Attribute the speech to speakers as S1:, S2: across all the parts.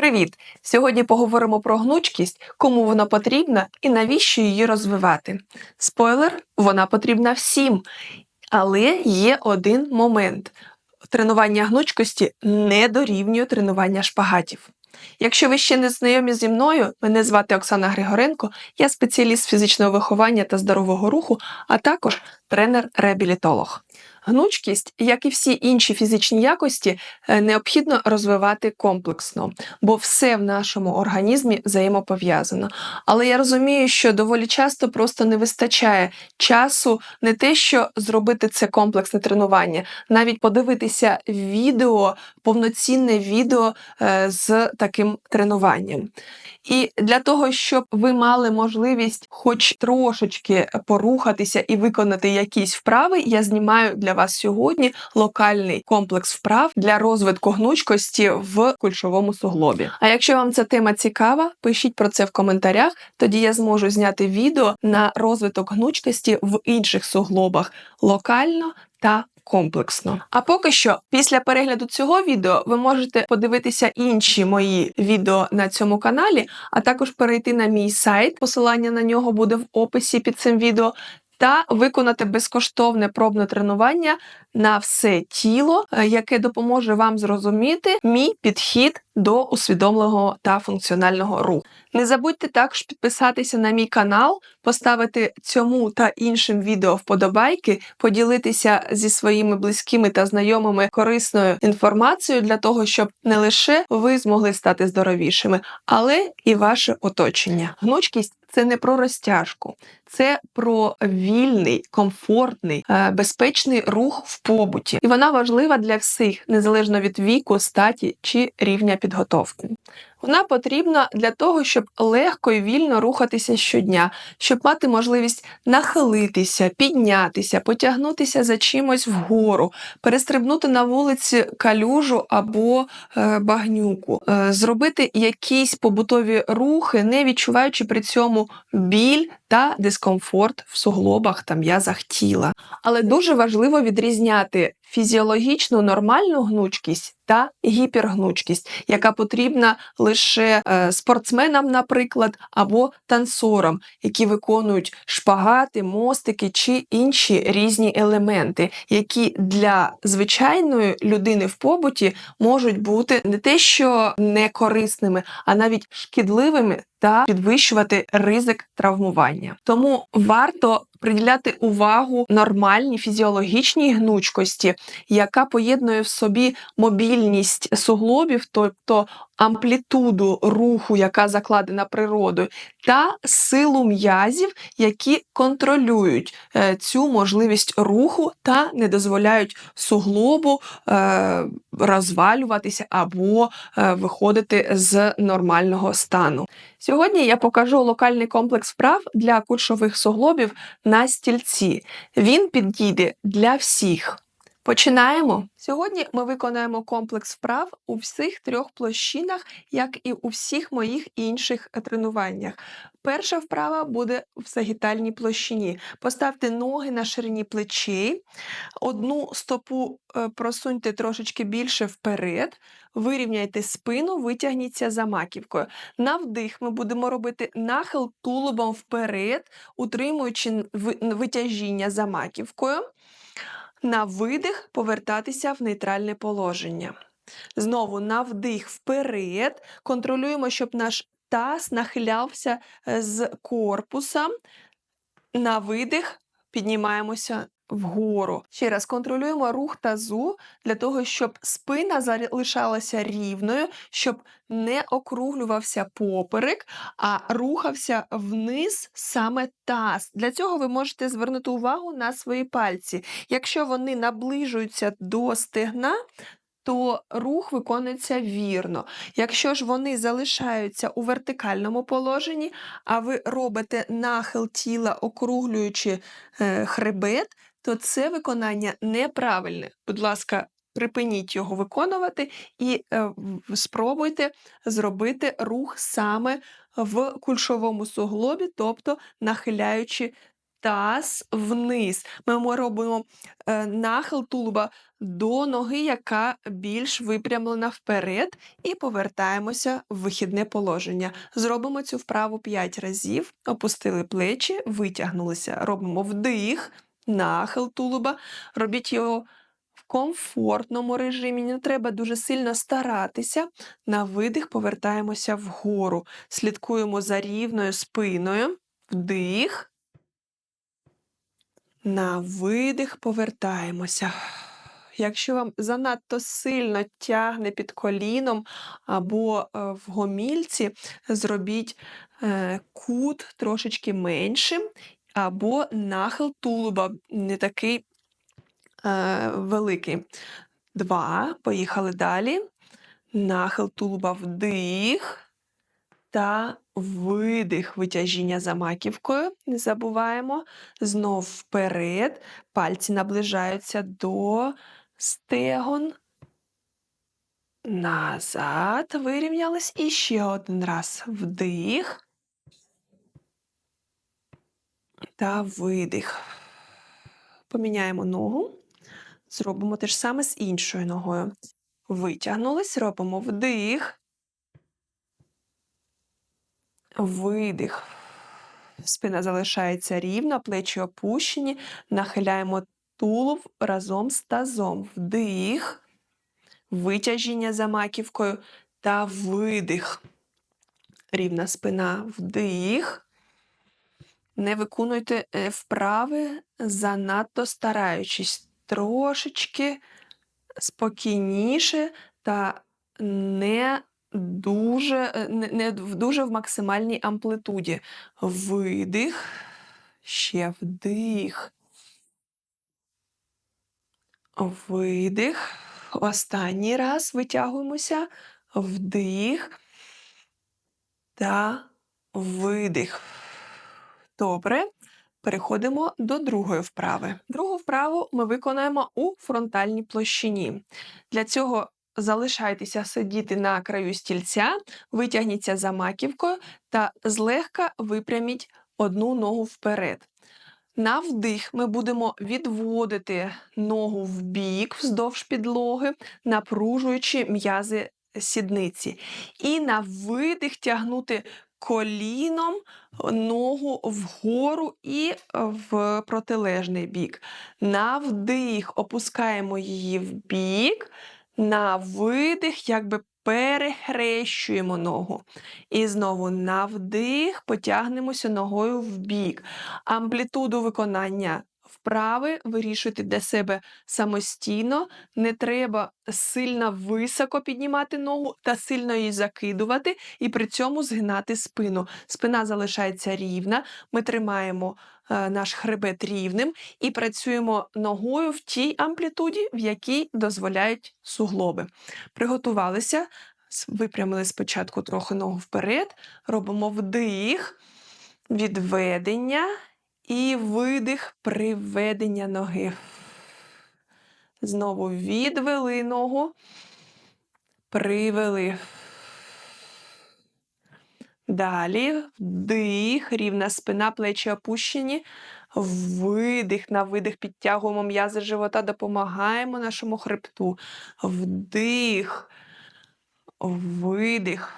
S1: Привіт! Сьогодні поговоримо про гнучкість, кому вона потрібна і навіщо її розвивати. Спойлер, вона потрібна всім. Але є один момент: тренування гнучкості не дорівнює тренування шпагатів. Якщо ви ще не знайомі зі мною, мене звати Оксана Григоренко, я спеціаліст фізичного виховання та здорового руху, а також тренер-реабілітолог. Гнучкість, як і всі інші фізичні якості, е, необхідно розвивати комплексно, бо все в нашому організмі взаємопов'язано. Але я розумію, що доволі часто просто не вистачає часу не те, що зробити це комплексне тренування, навіть подивитися відео, повноцінне відео е, з таким тренуванням. І для того, щоб ви мали можливість хоч трошечки порухатися і виконати якісь вправи, я знімаю для вас сьогодні локальний комплекс вправ для розвитку гнучкості в кульшовому суглобі. А якщо вам ця тема цікава, пишіть про це в коментарях, тоді я зможу зняти відео на розвиток гнучкості в інших суглобах локально та комплексно. А поки що, після перегляду цього відео, ви можете подивитися інші мої відео на цьому каналі, а також перейти на мій сайт. Посилання на нього буде в описі під цим відео. Та виконати безкоштовне пробне тренування на все тіло, е, яке допоможе вам зрозуміти мій підхід до усвідомленого та функціонального руху. Не забудьте також підписатися на мій канал, поставити цьому та іншим відео вподобайки, поділитися зі своїми близькими та знайомими корисною інформацією для того, щоб не лише ви змогли стати здоровішими, але і ваше оточення. Гнучкість це не про розтяжку, це про вільний, комфортний, е, безпечний рух в побуті, і вона важлива для всіх, незалежно від віку, статі чи рівня підготовки. Вона потрібна для того, щоб легко і вільно рухатися щодня, щоб мати можливість нахилитися, піднятися, потягнутися за чимось вгору, перестрибнути на вулиці калюжу або е, багнюку, е, зробити якісь побутові рухи, не відчуваючи при цьому біль та дискомфорт в суглобах та м'язах тіла. Але дуже важливо відрізняти фізіологічну нормальну гнучкість та гіпергнучкість, яка потрібна лише е, спортсменам, наприклад, або танцорам, які виконують шпагати, мостики чи інші різні елементи, які для звичайної людини в побуті можуть бути не те, що не корисними, а навіть шкідливими та підвищувати ризик травмування. Тому варто приділяти увагу нормальній фізіологічній гнучкості, яка поєднує в собі мобільність суглобів, тобто амплітуду руху, яка закладена природою, та силу м'язів, які контролюють е, цю можливість руху та не дозволяють суглобу е, розвалюватися або е, виходити з нормального стану. Сьогодні я покажу локальний комплекс вправ для кульшових суглобів на стільці. Він підійде для всіх. Починаємо. Сьогодні ми виконаємо комплекс вправ у всіх трьох площинах, як і у всіх моїх інших тренуваннях. Перша вправа буде в сагітальній площині. Поставте ноги на ширині плечей, одну стопу е, просуньте трошечки більше вперед, вирівняйте спину, витягніться за маківкою. На вдих ми будемо робити нахил тулубом вперед, утримуючи витяжіння за маківкою. На видих повертатися в нейтральне положення. Знову на вдих вперед. Контролюємо, щоб наш таз нахилявся е, з корпуса. На видих піднімаємося вгору. Ще раз контролюємо рух тазу для того, щоб спина залишалася рівною, щоб не округлювався поперек, а рухався вниз саме таз. Для цього ви можете звернути увагу на свої пальці. Якщо вони наближуються до стегна, то рух виконується вірно. Якщо ж вони залишаються у вертикальному положенні, а ви робите нахил тіла, округлюючи е, хребет, то це виконання неправильне. Будь ласка, припиніть його виконувати і е, спробуйте зробити рух саме в кульшовому суглобі, тобто нахиляючи таз вниз. Ми робимо е, нахил тулуба до ноги, яка більш випрямлена вперед, і повертаємося в вихідне положення. Зробимо цю вправу 5 разів, опустили плечі, витягнулися. Робимо вдих, нахил тулуба, робіть його. Комфортному режимі не треба дуже сильно старатися. На видих повертаємося вгору. Слідкуємо за рівною спиною. Вдих. На видих повертаємося. Якщо вам занадто сильно тягне під коліном або е, в гомільці, зробіть е, кут трошечки меншим, або нахил тулуба не такий е, великий. Два. Поїхали далі. Нахил тулуба вдих та видих витяжіння за маківкою. Не забуваємо. Знов вперед. Пальці наближаються до стегон. Назад. Вирівнялись. І ще один раз. Вдих. Та видих. Поміняємо ногу. Зробимо те ж саме з іншою ногою. Витягнулись, робимо вдих. Видих. Спина залишається рівна, плечі опущені. Нахиляємо тулуб разом з тазом. Вдих, витяжіння за маківкою та видих. Рівна спина вдих. Не виконуйте е, вправи, занадто стараючись. Трошечки спокійніше та не дуже, е, не, дуже в максимальній амплитуді. Видих, ще вдих. Видих. Останній раз витягуємося. Вдих та видих. Добре. Переходимо до другої вправи. Другу вправу ми виконаємо у фронтальній площині. Для цього залишайтеся сидіти на краю стільця, витягніться за маківкою та злегка випряміть одну ногу вперед. На вдих ми будемо відводити ногу в бік вздовж підлоги, напружуючи м'язи сідниці. І на видих тягнути коліном ногу вгору і в протилежний бік. На вдих опускаємо її в бік, на видих, якби перехрещуємо ногу. І знову на вдих потягнемося ногою в бік. Амплітуду виконання вправи вирішуйте для себе самостійно. Не треба сильно високо піднімати ногу та сильно її закидувати, і при цьому згинати спину. Спина залишається рівна. Ми тримаємо наш хребет рівним і працюємо ногою в тій амплітуді, в якій дозволяють суглоби. Приготувалися. Випрямили спочатку трохи ногу вперед, робимо вдих, відведення і видих приведення ноги. Знову відвели ногу, привели. Далі вдих, рівна спина, плечі опущені. Видих на видих, підтягуємо м'язи живота, допомагаємо нашому хребту. Вдих, видих.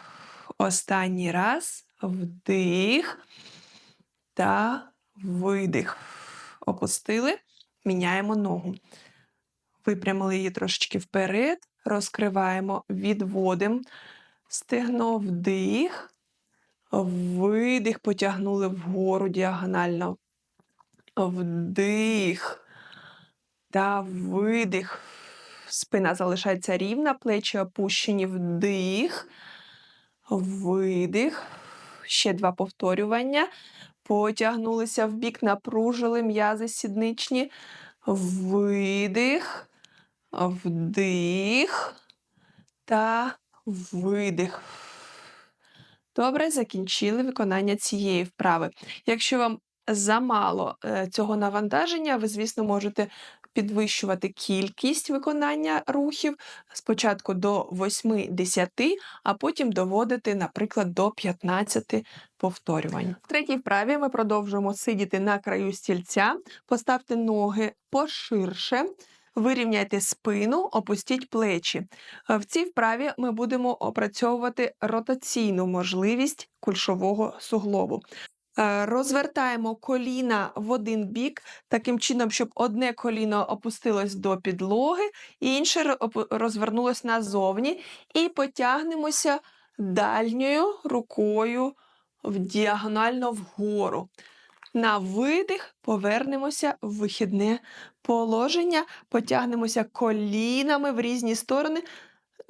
S1: Останній раз. Вдих та видих. Опустили, міняємо ногу. Випрямили її трошечки вперед, розкриваємо, відводимо стегно, вдих, видих, потягнули вгору діагонально. Вдих та видих. Спина залишається рівна, плечі опущені вдих, видих. Ще два повторювання. Потягнулися в бік, напружили м'язи сідничні. Видих, вдих та видих. Добре, закінчили виконання цієї вправи. Якщо вам замало е, цього навантаження, ви, звісно, можете підвищувати кількість виконання рухів спочатку до 8-10, а потім доводити, наприклад, до 15 повторювань. В третій вправі ми продовжуємо сидіти на краю стільця, поставте ноги поширше. Вирівняйте спину, опустіть плечі. Е, В цій вправі ми будемо опрацьовувати ротаційну можливість кульшового суглобу. Е, Розвертаємо коліна в один бік, таким чином, щоб одне коліно опустилось до підлоги, інше розвернулось назовні, і потягнемося дальньою рукою в діагонально вгору. На видих повернемося в вихідне положення, потягнемося колінами в різні сторони.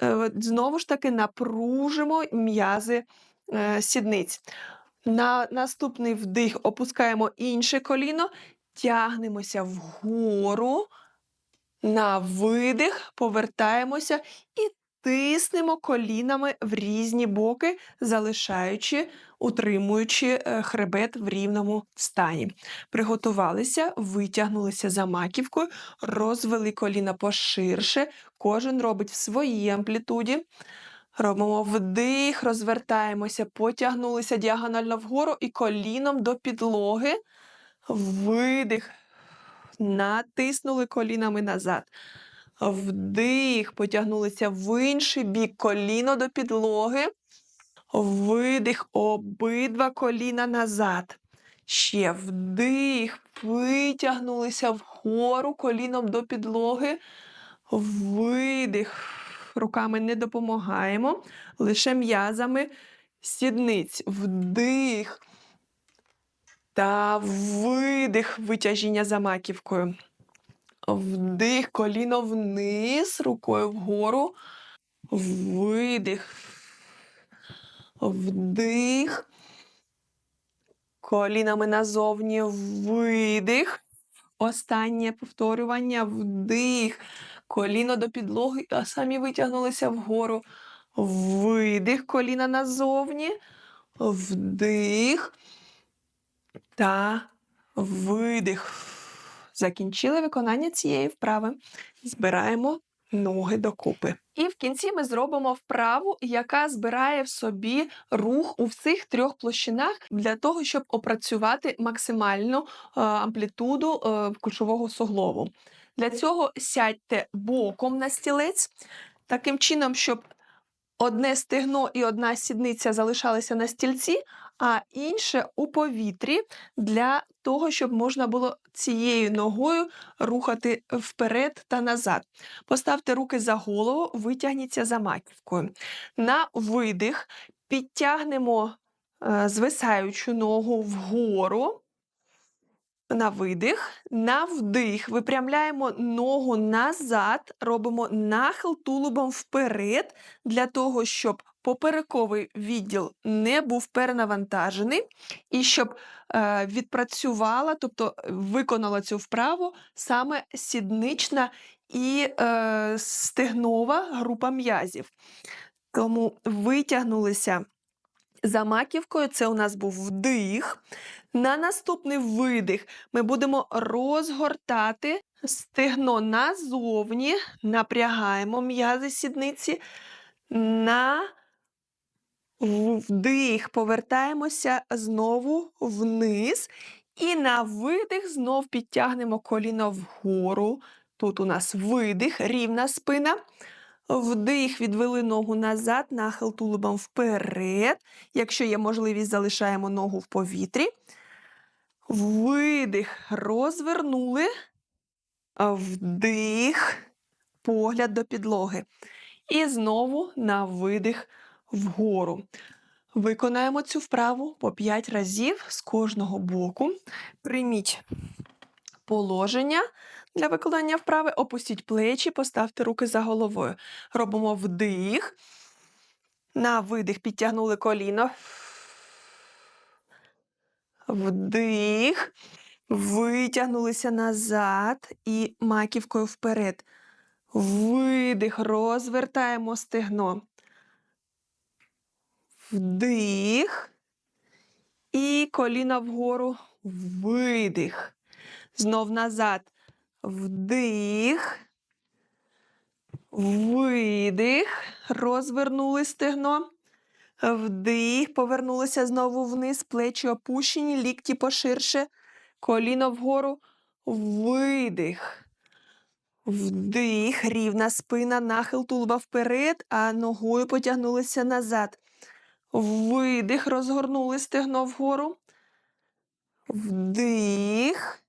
S1: Е, Знову ж таки напружимо м'язи е, сідниць. На наступний вдих опускаємо інше коліно, тягнемося вгору. На видих повертаємося і тиснемо колінами в різні боки, залишаючи, утримуючи е, хребет в рівному стані. Приготувалися, витягнулися за маківкою, розвели коліна поширше. Кожен робить в своїй амплітуді. Робимо вдих, розвертаємося, потягнулися діагонально вгору і коліном до підлоги. Видих. Натиснули колінами назад. Вдих, потягнулися в інший бік, коліно до підлоги. Видих, обидва коліна назад. Ще вдих, витягнулися вгору коліном до підлоги. Видих. Руками не допомагаємо, лише м'язами сідниць. Вдих. Та видих витяжіння за маківкою. Вдих, коліно вниз, рукою вгору. Видих. Вдих. Колінами назовні видих. Останнє повторювання. Вдих. Коліно до підлоги, а самі витягнулися вгору. Видих, коліна назовні. Вдих. Та видих. Закінчили виконання цієї вправи. Збираємо ноги докупи. І в кінці ми зробимо вправу, яка збирає в собі рух у всіх трьох площинах для того, щоб опрацювати максимальну е, амплітуду е, кульшового суглобу. Для цього сядьте боком на стілець, таким чином, щоб одне стегно і одна сідниця залишалися на стільці, а інше у повітрі для того, щоб можна було цією ногою рухати вперед та назад. Поставте руки за голову, витягніться за маківкою. На видих підтягнемо е, звисаючу ногу вгору. На видих, на вдих випрямляємо ногу назад, робимо нахил тулубом вперед, для того, щоб поперековий відділ не був перенавантажений, і щоб е, відпрацювала, тобто виконала цю вправу саме сіднична і е, стегнова група м'язів. Тому витягнулися за маківкою, це у нас був вдих. На наступний видих ми будемо розгортати стегно назовні, напрягаємо м'язи сідниці. На вдих повертаємося знову вниз. І на видих знов підтягнемо коліно вгору. Тут у нас видих, рівна спина. Вдих, відвели ногу назад, нахил тулубом вперед. Якщо є можливість, залишаємо ногу в повітрі. Видих, розвернули. Вдих, погляд до підлоги. І знову на видих вгору. Виконаємо цю вправу по 5 разів з кожного боку. Прийміть положення для виконання вправи, опустіть плечі, поставте руки за головою. Робимо вдих. На видих підтягнули коліно. Вдих. Витягнулися назад і маківкою вперед. Видих, розвертаємо стегно. Вдих. І коліна вгору. Видих. Знов назад. Вдих. Видих. Розвернули стегно. Вдих. Повернулися знову вниз. Плечі опущені, лікті поширше. Коліно вгору. Видих. Вдих. Рівна спина, нахил тулуба вперед, а ногою потягнулися назад. Видих. Розгорнули стегно вгору. Вдих.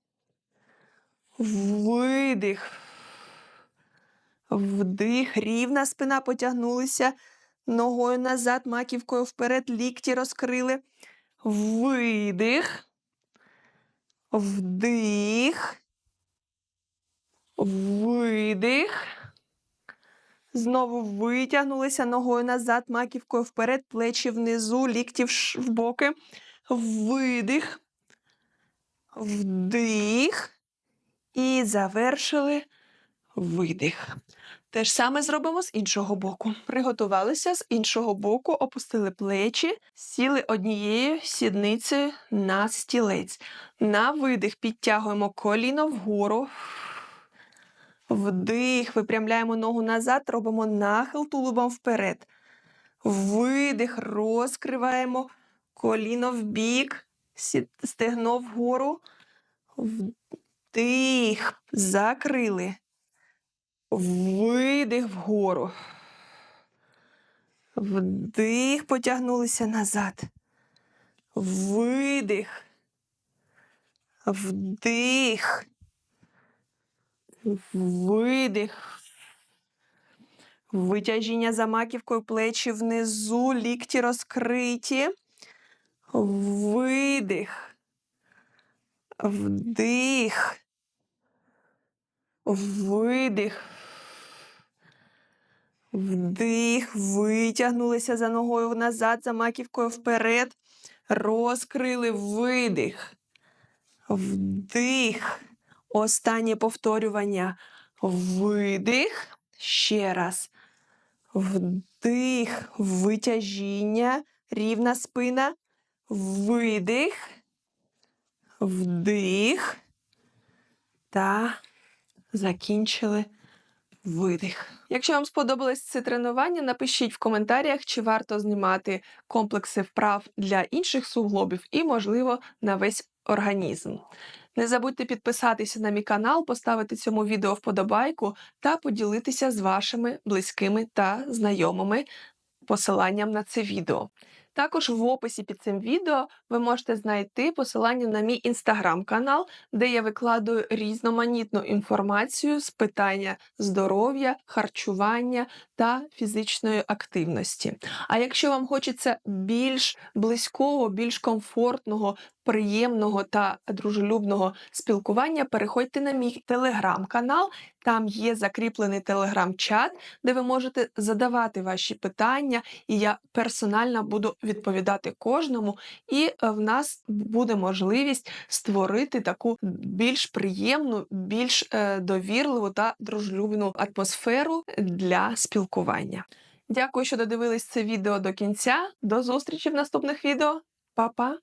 S1: Видих. Вдих. Рівна спина потягнулися. Ногою назад, маківкою вперед, лікті розкрили. Видих. Вдих. Видих. Знову витягнулися ногою назад, маківкою вперед, плечі внизу, лікті в боки. Видих. Вдих. І завершили видих. Те ж саме зробимо з іншого боку. Приготувалися з іншого боку, опустили плечі, сіли однією сідницею на стілець. На видих підтягуємо коліно вгору. Вдих, випрямляємо ногу назад, робимо нахил тулубом вперед. Видих, розкриваємо коліно в бік, стегно вгору. Вдих, закрили. Видих вгору. Вдих, потягнулися назад. Видих. Вдих. Видих. Витяжіння за маківкою плечі внизу, лікті розкриті. Видих. Вдих. Видих. Вдих. Витягнулися за ногою назад, за маківкою вперед. Розкрили видих. Вдих. Останнє повторювання. Видих. Ще раз. Вдих. Витяжіння. Рівна спина. Видих. Вдих. Та закінчили видих. Якщо вам сподобалось це тренування, напишіть в коментарях, чи варто знімати комплекси вправ для інших суглобів і, можливо, на весь організм. Не забудьте підписатися на мій канал, поставити цьому відео вподобайку та поділитися з вашими близькими та знайомими посиланням на це відео. Також в описі під цим відео ви можете знайти посилання на мій інстаграм-канал, де я викладаю різноманітну інформацію з питання здоров'я, харчування та фізичної активності. А якщо вам хочеться більш близького, більш комфортного, приємного та дружелюбного спілкування, переходьте на мій телеграм-канал. Там є закріплений телеграм-чат, де ви можете задавати ваші питання, і я персонально буду відповідати кожному. І е, в нас буде можливість створити таку більш приємну, більш е, довірливу та дружелюбну атмосферу для спілкування. Дякую, що додивились це відео до кінця. До зустрічі в наступних відео. Па-па!